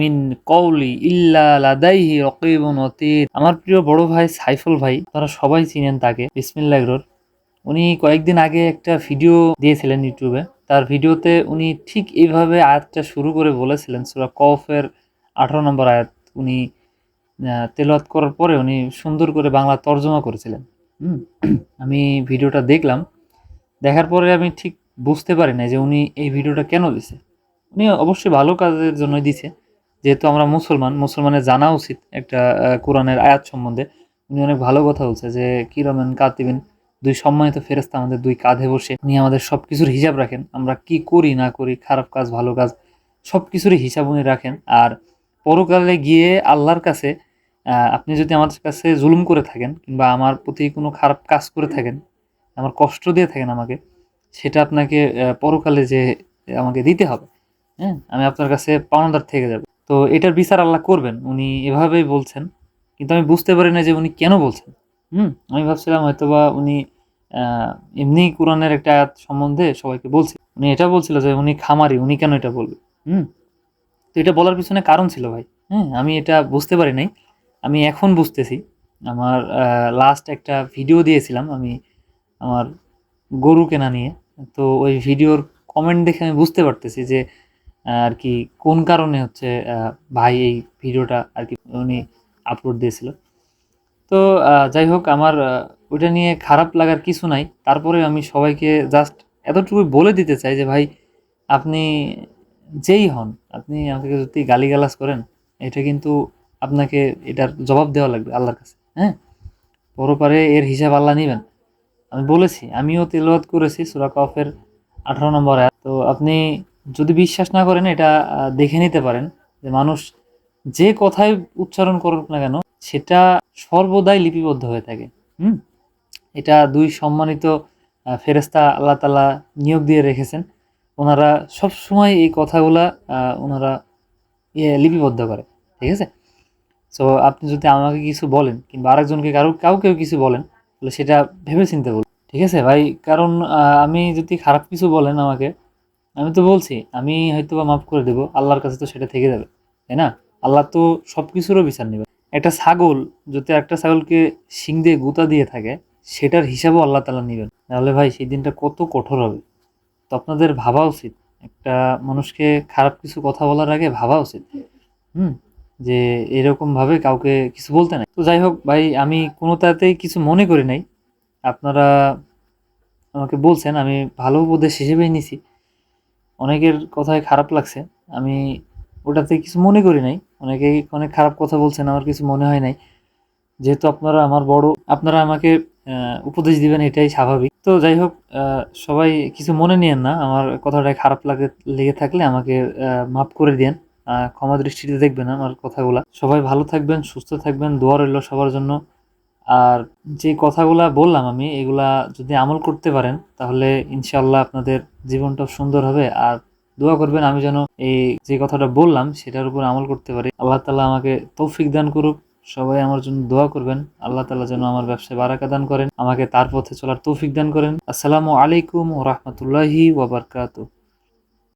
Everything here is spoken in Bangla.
মিন অতীত। আমার প্রিয় বড় ভাই সাইফুল ভাই, তারা সবাই চিনেন তাকে বিসমিল্লাহর উনি কয়েকদিন আগে একটা ভিডিও দিয়েছিলেন ইউটিউবে। তার ভিডিওতে উনি ঠিক এইভাবে আয়াতটা শুরু করে বলেছিলেন, সুরা কফের আঠারো নম্বর আয়াত উনি তেলাওয়াত করার পরে উনি সুন্দর করে বাংলা তর্জমা করেছিলেন। আমি ভিডিওটা দেখলাম। দেখার পরে আমি ঠিক বুঝতে পারি না যে উনি এই ভিডিওটা কেন দিছে। উনি অবশ্যই ভালো কাজের জন্যই দিছে। যেহেতু আমরা মুসলমান, মুসলমানের জানা উচিত একটা কোরআনের আয়াত সম্বন্ধে। উনি অনেক ভালো কথা বলছে যে কিরমেন কাতিবিন, দুই সম্মানিত ফেরেস্তা আমাদের দুই কাঁধে বসে, উনি আমাদের সব কিছুর হিসাব রাখেন। আমরা কি করি, না করি, খারাপ কাজ, ভালো কাজ সব কিছুরই হিসাব উনি রাখেন। আর পরকালে গিয়ে আল্লাহর কাছে আপনি যদি আমাদের কাছে জুলুম করে থাকেন কিংবা আমার প্রতি কোনো খারাপ কাজ করে থাকেন, আমার কষ্ট দিয়ে থাকেন আমাকে, সেটা আপনাকে পরকালে যে, আমাকে দিতে হবে। হ্যাঁ আমি আপনার কাছে পাওনাদার থেকে যাব। তো এটার বিচার আল্লাহ করবেন উনি এভাবেই বলছেন কিন্তু আমি বুঝতে পারি না যে উনি কেন বলছেন। হুম আমি ভাবছিলাম হয়তোবা উনি আহ, এমনি কোরআনের একটা আয়াত সম্বন্ধে সবাইকে বলছে। উনি এটা বলছিল যে উনি খামারি উনি কেন এটা বলবে? হুম তো এটা বলার পিছনে কারণ ছিল ভাই। হ্যাঁ আমি এটা বুঝতে পারি নাই। আমি এখন বুঝতেছি। আমার লাস্ট একটা ভিডিও দিয়েছিলাম আমি আমার গরু কেনা নিয়ে। তো ওই ভিডিওর কমেন্ট দেখে আমি বুঝতে পারতেছি যে আর কি, কোন কারণে হচ্ছে ভাই এই ভিডিওটা আর কি উনি আপলোড দিয়েছিল। তো যাই হোক, আমার ওইটা নিয়ে খারাপ লাগার কিছু নাই। তারপরে আমি সবাইকে জাস্ট এতটুকু বলে দিতে চাই যে, ভাই, আপনি যেই হন, আপনি আমাকে যদি গালিগালাজ করেন, এটা কিন্তু আপনাকে এটার জবাব দেওয়া লাগবে আল্লাহর কাছে হ্যাঁ? পরপারে এর হিসাব আল্লাহ নেবেন। আমি বলেছি, আমিও তেলাওয়াত করেছি, সুরা কফের আঠারো নম্বর তো আপনি যদি বিশ্বাস না করেন, এটা দেখে নিতে পারেন যে মানুষ যে কথাই উচ্চারণ করুক না কেন, সেটা সর্বদাই লিপিবদ্ধ হয়ে থাকে। হুম? এটা দুই সম্মানিত ফেরেস্তা আল্লাহ তালা নিয়োগ দিয়ে রেখেছেন। ওনারা সব সময় এই কথাগুলা ওনারা ইয়ে লিপিবদ্ধ করে, ঠিক আছে? সো আপনি যদি আমাকে কিছু বলেন কিংবা আরেকজনকে কারও, কাউকেও কিছু বলেন, তাহলে সেটা ভেবে চিনতে বলুন, ঠিক আছে? ভাই, কারণ আমি যদি খারাপ কিছু বলেন আমাকে আমি তো বলছি, আমি হয়তো বা মাফ করে দেবো, আল্লাহর কাছে তো সেটা থেকে যাবে, তাই না? আল্লাহ তো সব কিছুরও বিচার নেবে। একটা ছাগল, যদি একটা ছাগলকে শিং দিয়ে গুতা দিয়ে থাকে, সেটার হিসাবও আল্লাহ তালা নেবেন। তাহলে ভাই, সেই দিনটা কত কঠোর হবে। তো আপনাদের ভাবা উচিত। একটা মানুষকে খারাপ কিছু কথা বলার আগে ভাবা উচিত। হুম? যে এরকম ভাবে কাউকে কিছু বলতে নাই। তো যাই হোক ভাই, আমি কোনো তাতেই কিছু মনে করি নাই। আপনারা আমাকে বলছেন, আমি ভালো উপদেশ হিসেবেই নিছি। অনেকের কথায় খারাপ লাগছে। আমি ওটাতে কিছু মনে করি নাই। অনেকেই অনেক খারাপ কথা বলছেন, আমার কিছু মনে হয় নাই। যেহেতু আপনারা আমার বড়, আপনারা আমাকে উপদেশ দিবেন, এটাই স্বাভাবিক। তো যাই হোক সবাই কিছু মনে নিয়েন না। আমার কথাটা খারাপ লাগে, লেগে থাকলে আমাকে মাফ করে দিয়েন। ক্ষমা দৃষ্টিতে দেখবেন আমার কথাগুলা। সবাই ভালো থাকবেন, সুস্থ থাকবেন। দোয়া রইল সবার জন্য। আর যে কথাগুলা বললাম আমি, এগুলা যদি আমল করতে পারেন, তাহলে ইনশাল্লাহ আপনাদের জীবনটা সুন্দর হবে। আর দোয়া করবেন আমি যেন এই যে কথাটা বললাম, সেটার উপর আমল করতে পারি। আল্লাহ তালা আমাকে তৌফিক দান করুক। সবাই আমার জন্য দোয়া করবেন। আল্লাহ তালা যেন আমার ব্যবসায় বারাকা দান করেন। আমাকে তার পথে চলার তৌফিক দান করেন। আসসালামু আলাইকুম ও রহমতুল্লাহি ওয়াবারকাতু